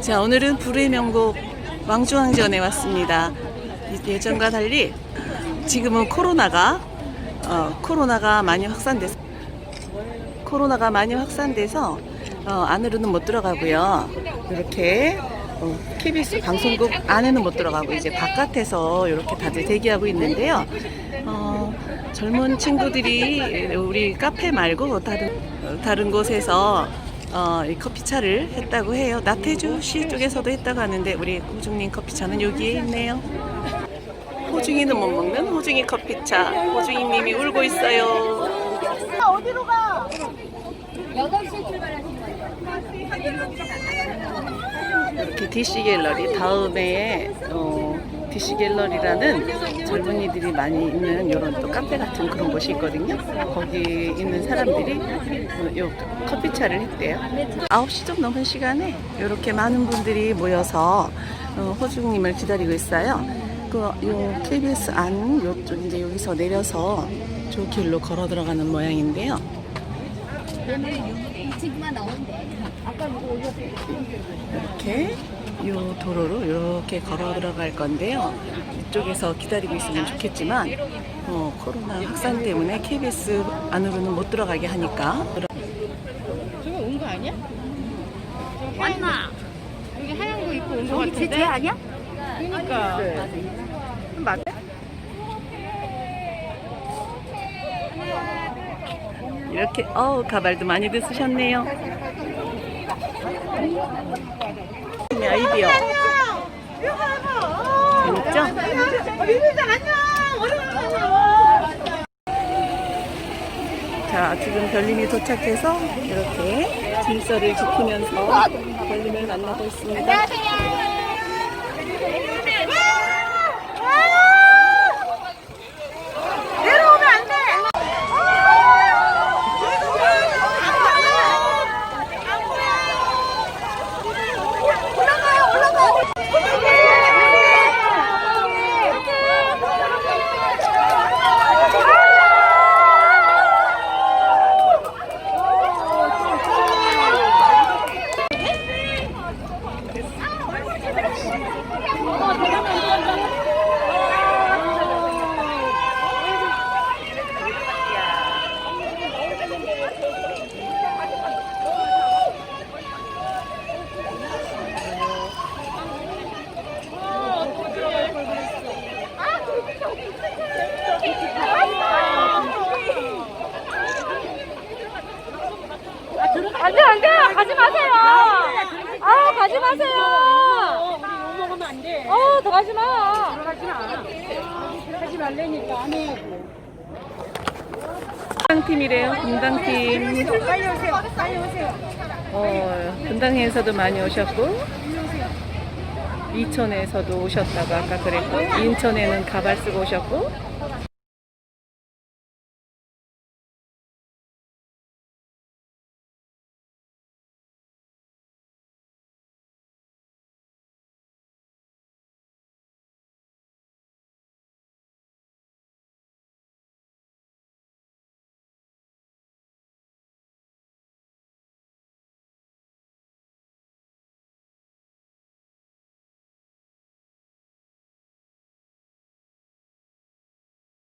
자, 오늘은 불의 명곡 왕중왕전에 왔습니다. 이- 예전과 달리 지금은 코로나가 어, 코로나가 많이 확산돼서 코로나가 많이 확산돼서 어, 안으로는 못 들어가고요. 이렇게 어, KBS 방송국 안에는 못 들어가고 이제 바깥에서 이렇게 다들 대기하고 있는데요. 어, 젊은 친구들이 우리 카페 말고 다른 다른 곳에서 어, 이 커피차를 했다고 해요. 나태주 시 쪽에서도 했다고 하는데 우리 호중님 커피차는 여기에 있네요. 호중이는 못 먹는 호중이 커피차. 호중이님이 울고 있어요. 어디로 가? 8시에 출발하신 거예요. 이렇게 DC 갤러리 다음에 어, DC 갤러리라는 젊은이들이 많이 있는 이런 또 카페 같은 그런 곳이 있거든요. 거기 있는 사람들이 어, 요 커피차를 했대요. 9시 좀 넘은 시간에 이렇게 많은 분들이 모여서 어, 호중님을 기다리고 있어요. 그, 요 KBS 안 요쪽 이제 여기서 내려서 저 길로 걸어 들어가는 모양인데요. 이렇게 요 도로로 이렇게 걸어 들어갈 건데요. 이쪽에서 기다리고 있으면 좋겠지만 어, 코로나 확산 때문에 KBS 안으로는 못 들어가게 하니까 저거 온 거 아니야? 왔나? 여기 하얀 거 입고 온거 여기 같은데? 제재 아니야? 그러니까. 맞아? 이렇게 어 가발도 많이 드시셨네요. 네, 아이디어 재밌죠? 자 지금 별님이 도착해서 이렇게 질서를 지키면서 별님을 만나고 있습니다. 내려오면 안 돼! 올라가요, 올라가! 안돼 안돼 가지 마세요. 아 가지 마세요. 먹으면 안 돼. 어 들어가지 마. 들어가지 마. 하지 말라니까 안 해. 분당팀이래요. 분당팀. 빨리 오세요. 빨리 오세요. 어, 분당에서도 많이 오셨고 이천에서도 오셨다고 아까 그랬고 인천에는 가발 쓰고 오셨고